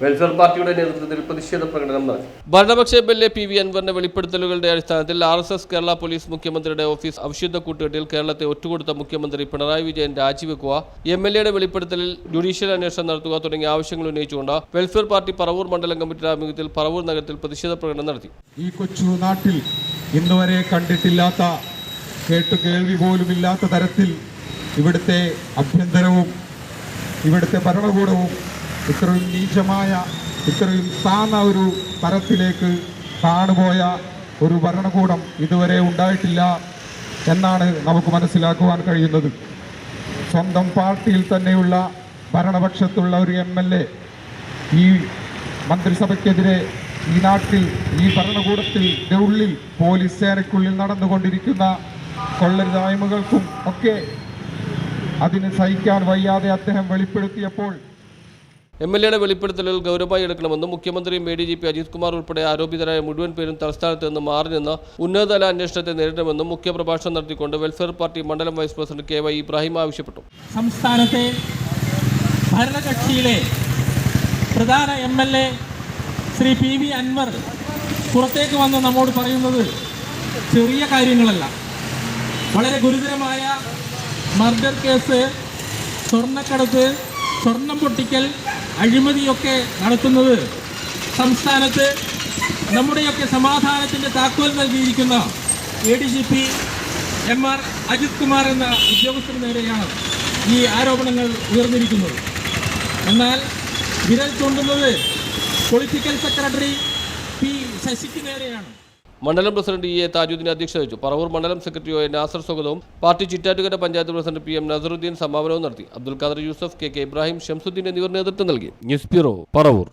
Welfare പാർട്ടിയുടെ നേതൃത്വത്തിൽ പ്രതിഷേധ പ്രകടനം നടത്തി. ഭരണപക്ഷ M L A P V അൻവറിന്റെ വെളിപ്പെടുത്തലുകളുടെ അടിസ്ഥാനത്തിൽ R S S Kerala police മുഖ്യമന്ത്രിയുടെ ഓഫീസ് അവിശുദ്ധ കൂട്ടുകെട്ടിൽ കേരളത്തെ ഒറ്റുകൊടുത്ത മുഖ്യമന്ത്രി പിണറായി വിജയൻ രാജിവെക്കുക എം എൽ എയുടെ വെളിപ്പെടുത്തലിൽ ജുഡീഷ്യൽ അന്വേഷണം നടത്തുക തുടങ്ങിയ ആവശ്യങ്ങൾ ഉന്നയിച്ചുകൊണ്ട് വെൽഫെയർ പാർട്ടി പറവൂർ മണ്ഡലം കമ്മിറ്റിയുടെ ആഭിമുഖ്യത്തിൽ പറവൂർ നഗരത്തിൽ പ്രതിഷേധ പ്രകടനം നടത്തി. ഈ കൊച്ചു നാട്ടിൽ ഇന്നുവരെ കണ്ടിട്ടില്ലാത്ത കേട്ടു കേൾവി പോലും ഇല്ലാത്ത തരത്തിൽ ഇവിടുത്തെ അഭ്യന്തരവും ഇവിടുത്തെ ഭരണകൂടവും ഇത്രയും നീചമായ ഇത്രയും താന്ന ഒരു തരത്തിലേക്ക് താണുപോയ ഒരു ഭരണകൂടം ഇതുവരെ ഉണ്ടായിട്ടില്ല എന്നാണ് നമുക്ക് മനസ്സിലാക്കുവാൻ കഴിയുന്നത്. സ്വന്തം പാർട്ടിയിൽ തന്നെയുള്ള ഭരണപക്ഷത്തുള്ള ഒരു എം എൽ എ ഈ മന്ത്രിസഭയ്ക്കെതിരെ ഈ നാട്ടിൽ ഈ ഭരണകൂടത്തിൽ ഉള്ളിൽ പോലീസ് സേനയ്ക്കുള്ളിൽ നടന്നുകൊണ്ടിരിക്കുന്ന കൊള്ളരുതായ്മകൾക്കും ഒക്കെ അതിന് സഹിക്കാൻ വയ്യാതെ അദ്ദേഹം വെളിപ്പെടുത്തിയപ്പോൾ എം എൽ എയുടെ വെളിപ്പെടുത്തലുകൾ ഗൗരവമായി എടുക്കണമെന്നും മുഖ്യമന്ത്രിയും A D G P Ajith Kumar ഉൾപ്പെടെ ആരോപിതരായ മുഴുവൻ പേരും തലസ്ഥാനത്ത് നിന്ന് മാറി നിന്ന് ഉന്നതതല അന്വേഷണത്തെ നേരിടണമെന്നും മുഖ്യപ്രഭാഷണം നടത്തിക്കൊണ്ട് വെൽഫെയർ പാർട്ടി മണ്ഡലം vice president K Y Ibrahim ആവശ്യപ്പെട്ടു. സംസ്ഥാനത്തെ ഭരണകക്ഷിയിലെ പ്രധാന M L A Shri P V Anwar പുറത്തേക്ക് വന്ന് നമ്മോട് പറയുന്നത് ചെറിയ കാര്യങ്ങളല്ല. വളരെ ഗുരുതരമായ മർഡർ കേസ് സ്വർണക്കടത്ത് സ്വർണം പൊട്ടിക്കൽ അഴിമതിയൊക്കെ നടത്തുന്നത് സംസ്ഥാനത്ത് നമ്മുടെയൊക്കെ സമാധാനത്തിന്റെ താക്കോൽ നൽകിയിരിക്കുന്ന A D G P M R Ajith Kumar എന്ന ഉദ്യോഗസ്ഥന് നേരെയാണ് ഈ ആരോപണങ്ങൾ ഉയർന്നിരിക്കുന്നത്. എന്നാൽ വിരൽ ചൂണ്ടുന്നത് പൊളിറ്റിക്കൽ സെക്രട്ടറി പി ശശിക്ക് നേരെയാണ്. മണ്ഡലം പ്രസിഡന്റ് ഇ എ താജുദ്ദീൻ അധ്യക്ഷത വഹിച്ചു. പറവൂർ മണ്ഡലം സെക്രട്ടറി ഒ എ നാസർ സ്വാഗതവും party Chittattukara panchayat president P M Nasaruddin സമാപനവും നടത്തി. അബ്ദുൽ ഖാദർ യൂസഫ് കെ കെ ഇബ്രാഹിം ഷംസുദ്ദീൻ എന്നിവർ നേതൃത്വം നൽകി. News bureau Paravur.